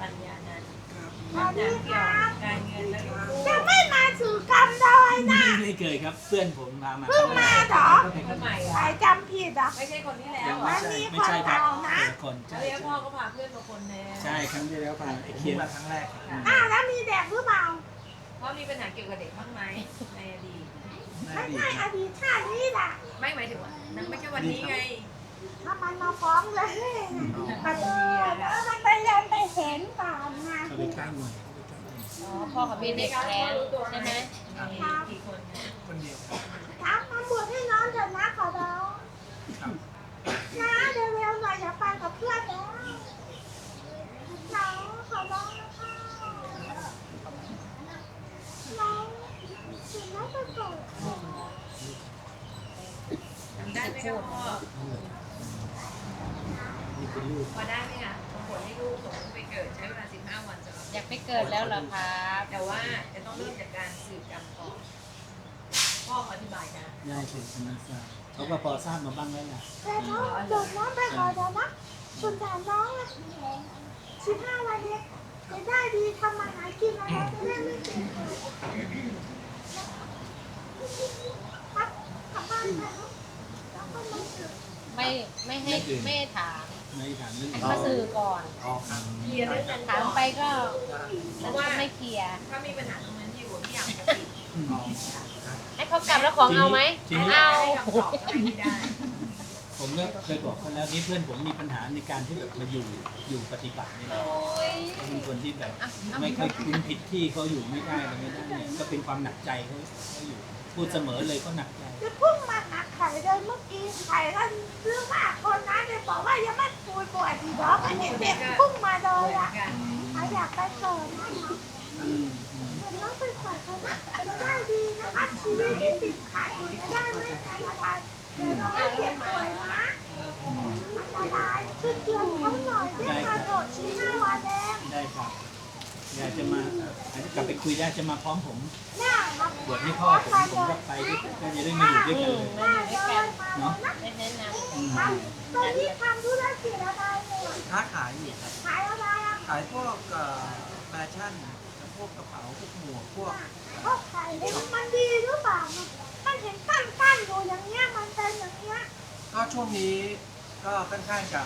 ปัญญานันท์สวัสดีเกี่คยวรักับบการเงินและลูกยังไม่มาสู่กรรมเลยนะไม่เคยครับ เพื่อนผมพามาเพิ่งมาเหรอคนใหม่ใครอะจำผิดเหรอะ ไม่ใช่คนที่แล้วยังอะไม่ใช่ไม่ใช่ครับแต่ละคนแล้ใช่วพ่อก็พาเพื่อนมาคนแน่ใช่ครั้งที่แล้วพาไอ้เคียนมาครั้งแรกอ้าวแล้วมีเด็กหรือเปล่าพ่อมีปัญหาเกี่ยวกับเด็กบ้างไหมในอดีต ไม่ใช่อดีตชาตินี้แหละไม่หมายถึงว่านั่นไม่ใช่วันนี้ไง ถ้ามันมาฟ้องเลยขอโทษแล้วมันไปเรียนไปเห็นก่อนนะเข้าไปใกล้หน่อยอ๋อพ่อกับมีเด็กแท้งใช่ไหมมีกี่คนนะคนเดียวถามมาบวชให้น้องเถอะนะขอร้องนะเร็วๆหน่อยอย่าไปกับเพื่อนแล้วน้องขอร้องนะคะน้องถึงน้องจะเกิดจำได้ไหมครับพ่อนี่เป็นลูก พอได้ไหมคะบางคนให้ลูกส่งไปเกิดใช้เวลา 15 วันสำหรับอยากไปเกิดแล้วเหรอครับแต่ว่าจะต้องเริ่มจากการสืบกรรมก่อนพ่ออธิบายนะยายเป็นคนนั้นทราบเขาก็พอทราบมาบ้างแล้วล่ะแต่น้องโดดน้องไปก่อนเดี๋ยวนะคุณถามน้องอะสิบห้าวันเนี้ยจะได้ดีทำมาหากินอะไรจะได้ไม่เจ็บครับกลับบ้านไปครับแล้วก็มาสืบไม่ไม่ให้ไม่ให้ถาม ไม่ถามเรื่องให้เขาสื่อก่อนอ๋อครับเคลียร์เรื่องนั้นถามก่อนไปก็เพแล้วราะก็ว่าไม่เคลียร์ถ้ามีปัญหาตรงนั้นที่อยู่ที่อยากจะปิดอ๋อให้เขากลับแล้วของเอาไหมทีนี้เอาให้คำตอบก็ไม่ได้ผมก็เคยบอกเขาแล้วนี่เพื่อนผมมีปัญหาในการที่แบบมาอยู่อยู่ปฏิบัตินี่แหละเขาเป็นคนที่แบบไม่ค่อยคุ้นผิดที่เขาอยู่ไม่ได้อะไรไม่ได้เนี่ยก็เป็นความหนักใจเขาเขาอยู่ พูดเสมอเลยก็หนักใจจะพุ่งมาหา ไข่เลยเมื่อกี้ไข่ก็เรื่อมากคนนั้นเนี่ยบอกว่ายังไม่ปูยปวดอีกเหรอไม่เห็นเด็กพุ่งมาเลยอะเขาอยากไปเกิดนะคะเป็นน้องไปเกิดเขานะจะได้ดีนะคะชีวิตที่ติดขัดจะได้ไม่อันตรายเดี๋ยวเราไม่เจ็บป่วยนะอันตรายช่วยเตือนเขาหน่อยด้วยค่ะโดดชี้หน้าวันแดงได้ครับ อยากจะมาอาจจะกลับไปคุยได้จะมาพร้อมผมหน้าครับบวชให้พ่อผมผมก็ไปด้วยกันก็จะได้มาอยู่ด้วยกันเลยหน้าเลยมาแล้วนะได้แนะนอืมทำตอนนี้ทำธุรกิจอะไรเนี่ยค้าขายอยู่ครับขายอะไรอะขายพวกเอ่อแฟชั่นพวกกระเป๋าพวกหมวกพวกก็ขายได้มันดีหรือเปล่ามันเห็นตั้นๆอยู่อย่างเงี้ยมันเป็นอย่างเงี้ยก็ช่วงนี้ก็ค่อนข้างจะ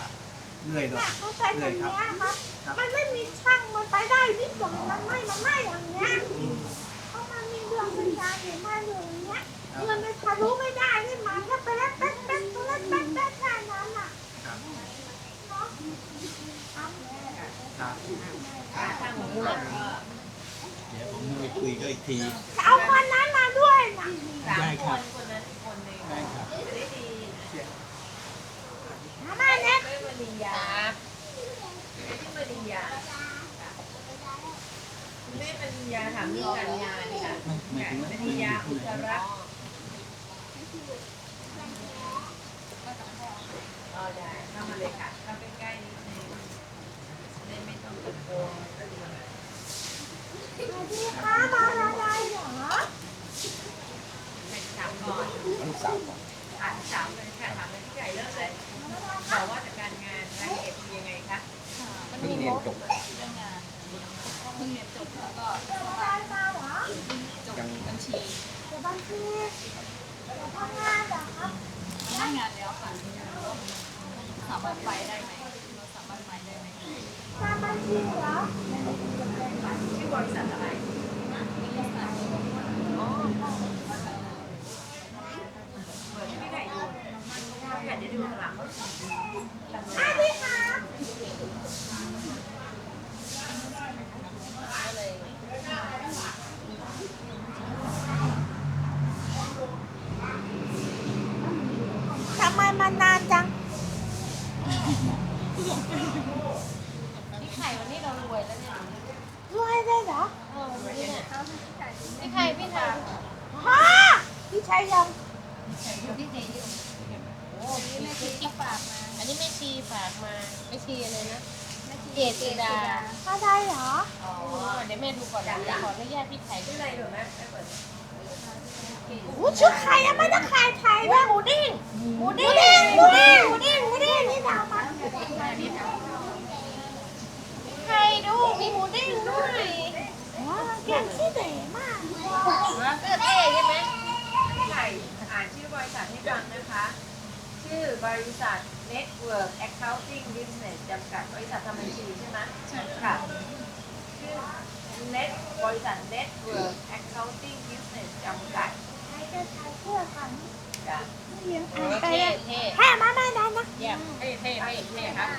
เหนื่อยหน่อเนี่ยยมันเป็นอย่างเงี้ยครับครับมันไม่มีช่างมันไปได้นิดหน่อยมันไม่มันไม่อย่างเงี้ยเพราะมันมีเรื่องเป็นการอยู่มาอยู่อย่างเงี้ยเงินมันทะลุไม่ได้นี่มันก็ไปแล้วแป๊ะแป๊ะแป๊ะแป๊ะแป๊ะแค่นั้นน่ะครับเนาะทำครับการทางของลูกก็เดี๋ยวผมจะไปคุยก็อีกที เอาคนนั้นมาด้วยนะสามได้คครับนคนนั้นอีกคนหนึ่งได้ครับ จะได้ดี มาเนี่ย ไม่มาริยาำครับ ไม่ที่มาริยาแม่มาริยาถามเรื่องการงานค่ะหมายถึงว่ามาริยาอุตรักษ์อ๋อได้เข้ามาเลยค่ะเข้าใกล้ๆนิดนึงได้ไม่ต้องตะโกนสวัสดีค่ะมาอะไรเหรอให้ถามก่อนลูกสาวก่อนถามถามเลยค่ะถามเลยผู้ใหญ่เริ่มเลยบอกว่าจากการงานรายละเอียดเป็นยังไงคะเพิ่งเรียนจบเดี๋ยวอะไรมาเหรอยังเดี๋ยวบัญชีเดี๋ยวทำงานเหรอครับหน้างานแล้วค่ะสามารถไปได้ไหมสามารถไปได้ไหมทำบัญชีเหรอชื่อบริษัทอะไรอ๋อ เปิดให้พี่ไก่ดูพี่ไก่จะดูข้างหลัง อันนี้ครับ ทำไมมันนานจังพี่ไข่วันนี้เรารวยแล้วเนี่ยรวยได้เหรอเออวันนี้เนี่ยพี่ไข่พี่ไข่ฮะพี่ชัยยังพี่เจอยู่โอ้พี่แม่ชีฝากมา อันนี้แม่ชีฝากมาแม่ชีอะไรนะเจติดาอะไรเหรอ อ๋อ เดี๋ยวแม่ดูก่อนนะขออนุญาตพี่ไข่ชื่ออะไรหรือแม่ไม่เปิด โอ้ชุดไข่ยังไม่ได้ไข่ไทยด้วยหมูดิ้งหมูดิ้งหมูดิ้งหมูดิ้งหมูดิ้งนี่ดาวมันไข่ด้แกนที่เหน่มากเลยเออเท่ใช่ไหมไก่อ่านชื่อบริษัทให้ฟังนะคะ ชื่อบริษัท Network Accounting Business จำกัดบริษัททำบัญชีใช่ไหมใช่ค่ะชื่อ Net บริษัท Network Accounting Business จำกัดใครจะใช้เพื่อกันจ้ะเรียนโอ้อ่านไปเท่เลยเท่แค่มาไม่ได้นะเยี่ยมเท่เท่เท่เท่ครับ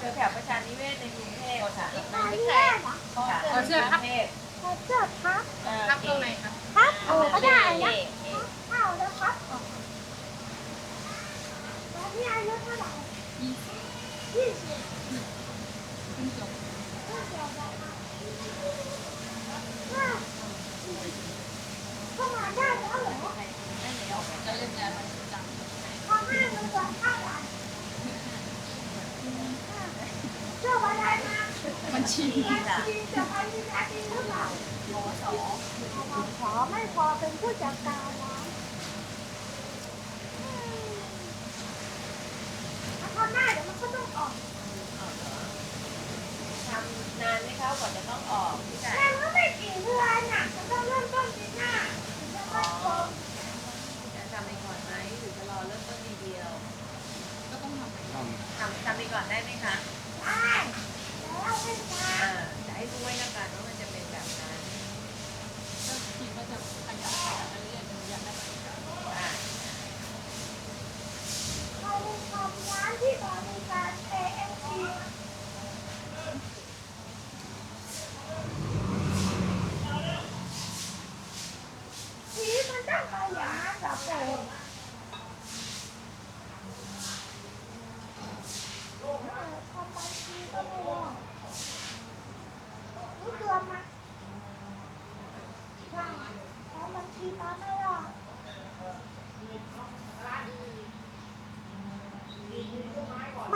เจอแถวประชานิเวศในกรุงเทพค่ะมาที่แรกเหรอค่ะเอาเสื้อครับกรุงเทพใช้เสื้อพับครับตรงไหนครับพับโอ้ก็ได้นะเท่เข้าแล้วพับออกตอนนี้อายุเท่าไหร่ยี่สิบ มาไหรอจะเล่นงานมันจังข้างหน้ามันจะเท่าไหร่เจ้าอะไรมามันชินบัญชีจะไปมีนาทีหรือเปล่าโมสอขอไม่พอเป็นผู้จัดการนะถ้าทำได้เดี๋ยวมันก็ต้องออก ทำนานไหมคะ กว่าจะต้องออกพี่ไก่ แต่ว่าไม่กี่เดือนน่ะมันต้องเริ่มต้นปีหน้าถึงจะไม่ครบ จะทำไปก่อนไหมหรือจะรอเริ่มต้นทีเดียว ก็ต้องทำไป ทำทำไปก่อนได้ไหมคะ ได้แล้วไม่นาน อ่าจะให้รู้ไว้แล้วกันว่ามันจะเป็นแบบนั้น ก็คิดว่าจะขยับขยับไปเรื่อยๆอยากได้ไป อ่า ใครทำร้านที่บริการ AMC สีมันต้องขยายกับโปรงเออทำบัญชีก็ไม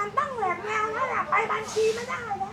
ันต้องแหลกแนวแล้วแหละไปบัญชีไม่ได้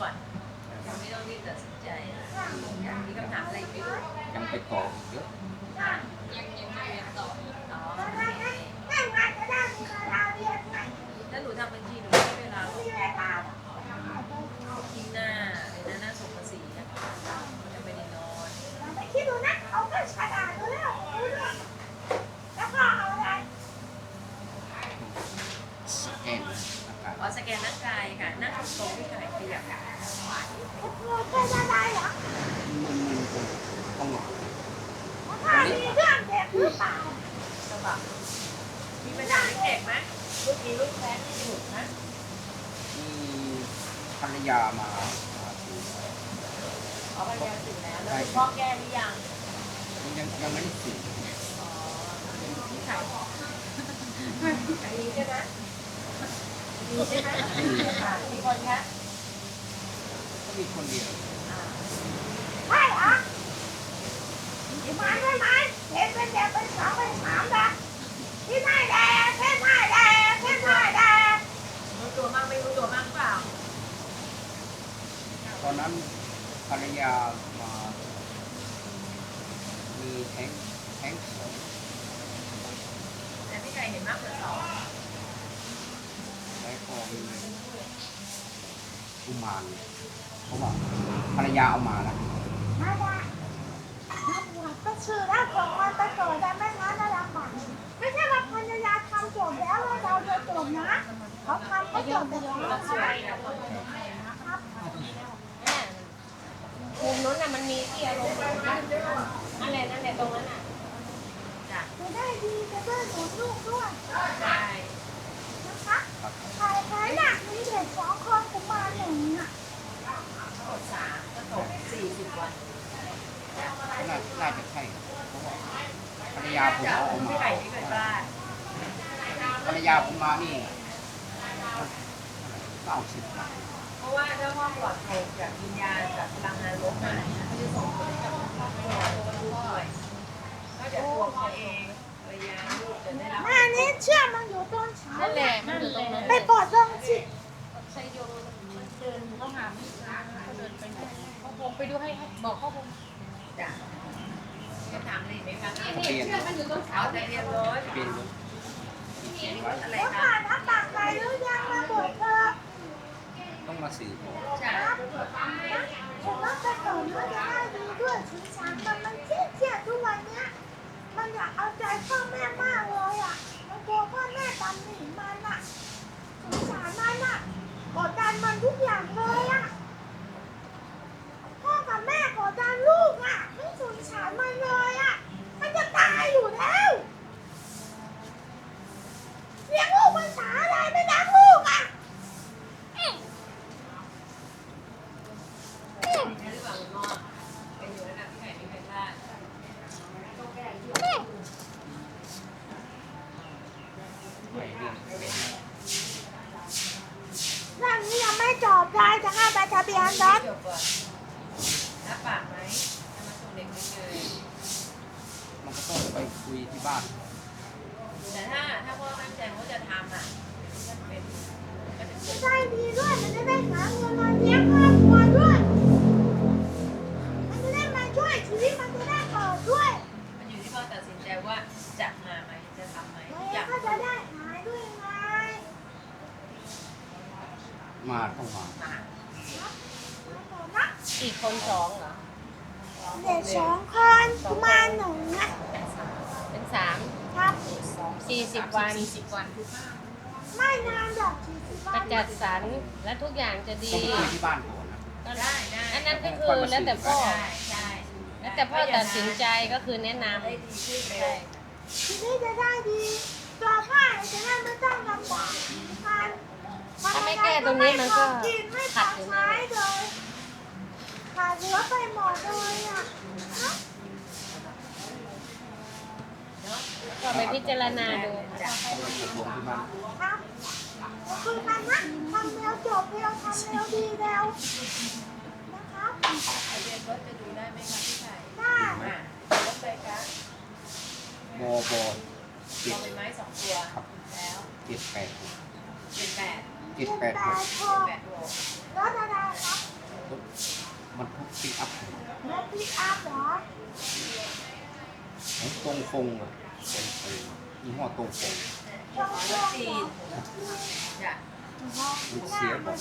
ก่อนยังไม่ต้องรีบตัดสินใจมีคำถามอะไรอีกไหมลูกยังไปต่ออีกเยอะอะยังยังจะเรียนต่ออีก อ๋อ แล้วได้ไหมง่ายงานจะได้มีเวลาเรียนไหม ถ้าหนูทำบัญชีหนูไม่มีเวลาหรอก มีเวลาหรอ ที่หน้าในหน้าส่งภาษีอะจะไม่ได้นอน เราไปคิดดูนะเขาก็ฉลาดอยู่แล้วรู้เรื่องแล้วก็เอาอะไร สแกนอากาศ ขอสแกนร่างกายค่ะตรงๆพี่ไข่ขยับไหวเราจะจะได้เหรอมันมันต้องหลอกถ้ามีเรื่องเด็กหรือเปล่าสะบักมีปัญหาเด็กไหมลูกมีลูกแพ้ที่หยุดนะมีภรรยามามาดูขอพยายาถึงแล้วแล้วคุณพ่อแก้หรือยังยังยังไม่ได้สิอ๋อพี่ไข่อันนี้ใช่ไหม มีใช่ไหมค่ะมีคนคะก็มีคนเดียวใช่เหรอที่มาได้ไหมเห็นเป็นเด็กเป็นสาวเป็นสามนะที่หนแดงที่หนแดงที่หน้าแดงรู้ตัวมั่งไม่รู้ตัวมั่งเปล่าตอนนั้นภรรยามามีแท้งแท้งสองแต่พี่ไก่เห็นมากกว่าสอง คือกุมารเพราะว่าภรรยาเอามาล้วนั่นแหละนั่นแหละก็ชื่อแล้วของมันไปเกิดได้ไม่งั้นนะลำบากไม่ใช่ว่าภรรยาทำจบแล้วแล้วเราจะจบนะเขาทำก็จบไปแล้วนะครับมุมนู้นน่ะมันมีที่อารมณ์นั่นแหละนั่นแหละตรงนั้นน่ะจ้ะจะได้ดีจะได้หนุนลูกด้วย ใคะใครใครน่ะมีเด็กสองคนกุมาหนึ่งอะกสามก็ตกสี่สิบวันน่าน่าจะใช่เพราะว่าภรรยาผมจากเอามาพี่ไก่ไม่เคยพลาดภรรยาผมมานี่เก้าสิบาทเพราะว่าถ้าห้องปลอดภัยจากวิญญาณจากพลังงานลบมาเขาจะส่งผลกับครอบครัวตัวลูกด้วยนอกจากตัวเขาเอง ภรรยาลูกจะได้รับแม่นี้เชื่อมันอยู่ต้นเช้านั่นแหละมันอยู่ตรงนั้นไปปลดลงสิใส่โยงมันเดินเข้าหาไม่เจอเขาเดินไปไหนเขาคงไปดูให้ให้บอกเขาคงจ้ะจะถามอะไรไหมคะทะเบียนเชื่อมันอยู่ตรงเอาทะเบียนรถทะเบียนรถเขียนรถอะไรแล้วคะผ่านน้ำปากไปหรือยังมาบดเธอต้องมาสื่อก่อนจ้ะฉันว่าจะเกิดมาจะได้ดีด้วยสีสันมันมันเมันอยากเอาใจพ่อแม่มากเลยอะ มันกลัวพ่อแม่ตำหนิมันอะสงสารมันอะกดดันมันทุกอย่างเลยอะ พ่อกับแม่กดดันลูกอะ ไม่สงสารมันเลยอะ มันจะตายอยู่แล้ว จะนจัดสรรและทุกอย่างจะดีต้องไปคุยที่บ้านก่อนนะก็ได้ได้อันนั้นก็คือแล้วแต่พ่อได้ได้แล้วแต่พ่อตัดสินใจก็คือแนะนได้ดีขึ้นเร็วทีนี้จะได้ดีตัวง่ายจะได้ไม่ต้องลำบากกันำถ้าไม่แก้ตรงนี้มันก็กินไม่พขัอดอยู่ใช้นะเลยขาดเหลือไปหมดเลยอะนะก็ไปพิจารณาดูจ้ะต้องไปตกลงที่บ้าน ครับ ขอบคุณมันนะทำเร็วจบเร็วทำเร็วดีเร็วนะครับทะเบียนรถจะดูได้ไหมคะพี่ไก่ได้อะรถไปคะบอบอเจ็เอาดเป็นไม้สองตัว แล้วเจ็ดแปดหกเจ็ดแปดเจ็ดแปดหกโทแปดโลรถอะไรครับรถมันทุกปิกอัพรถพิกอัพเหรอของตรงฟงอะตรงฟงยี่ห้อตรงฟงตรงรตรถง จีนจ้ะเสียหมด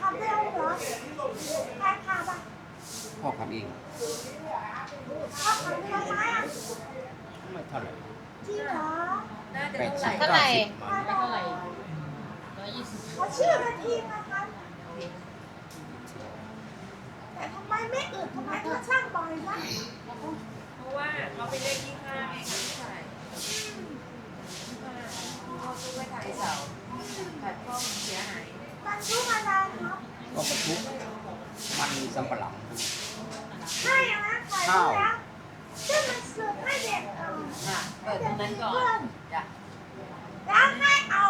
ทำเรื่อแบบนี้ขับเหรอใครขับอะพ่อขับเองเขาขับเร็วไหมอะไม่เท่าไหร่จริงเหรอน่าจะแปดเท่าไหสิร่บเท่าไหร่เก้าสิบมันเท่าไหร่ร้อยยี่สิบเขาชื่อกระทินะครับแต่ทำไมไม่อึดทำไมเขาช่างบ่อยนะเพราะว่าเขาไปเล่นยี่ห้าไงคะ ตู้ไปถ่ายเสาแผ่นข้อมันเสียหายบรรทุกอะไรครับก็บรรทุกมันสัมปะหลังใช่ไหมใช่แล้วซึ่งมันเสือกให้เด็กเอาะเปิดตรงนั้นก่อนจ้ะแล้วให้เอา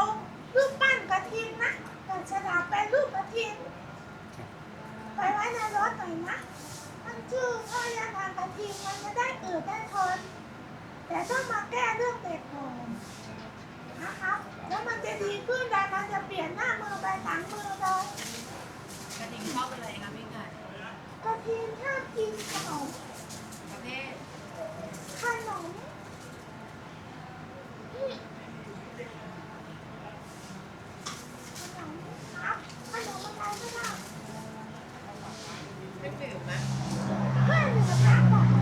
รูปปั้นกระทินนะกระชดาษเป็นรูปกระทินไปไว้ในรถหน่อยนะ มันชื่อพ่อยานางกระทินมันจะได้อืดได้ทน แต่ต้องมาแก้เรื่องเด็กก่อนนะครับ แล้วมันจะดีขึ้นแต่มันจะเปลี่ยนหน้ามือไปหลังมือเลยกระดิ่งชอบอะไรคะพี่ไก่กระทิงชอบกินขนม ประเภท ขนมขนมครับขนมอะไรก็ได้ ไม่ดื่มไหม เพื่อนหนึ่งกับน้ำบอกไ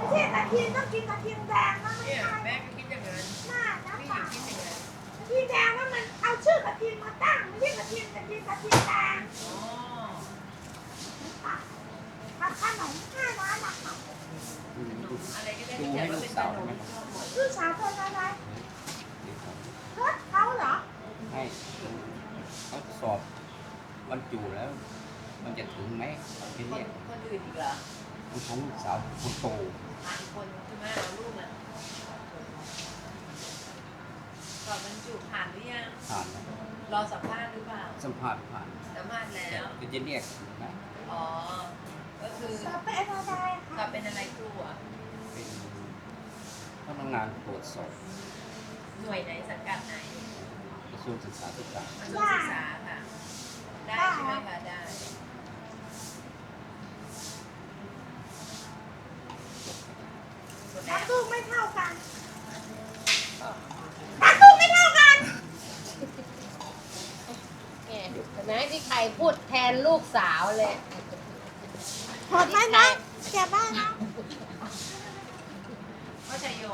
ม่ใช่กระเทียมต้องกินกระเทียมแดงนะไม่ เนี่ย ใช่ แม่ก็คิดอย่างนั้น หน้านะ พี่หญิ ป่ะ งคิดอย่างนั้น กระเทียมแดงว่ามันเอาชื่อกระเทียมมาตั้งไม่ใช่กระเทียมกระเทียมกระเทียมแดง อ๋อ ป่ะเอาขนมห้าร้านนะครับ อะไรก็ได้ที่เขียนว่าเป็นขนมชอบหมลูกสาวเป็นอะไรรถเขาเหรอให้เขาสอบวันจูแล้ว มันจะถึงไหมทีคนเนี้ยคนอื่นอีกเหรอคุณของลูกสาวคุณโตผ่านคนใช่ไหมเอาลูกอะก่อนบรรจุผ่านหรือยังผ่านนะรอสัมภาษณ์หรือเปล่าสัมภาษณ์ผ่านสัมภาษณ์แล้ว ก็จะเรียกนะอ๋อ ก็คือสอบเป็นอะไรกคลัรับเป็นอะไรครูอะ งานตรวจสอบหน่วยไหนสังกัดไหนกระทรวงศึกษาธิการกระทรวงศึกษาค่ะ ได้ใช่ไหมคะได้หมดแล้รักวลูกไม่เท่ากันรักลูกไม่เท่ากัน เนี่ยเห็นไหมที่ใครพูดแทนลูกสาวเลยหมดไหมนะเก็บได้นะ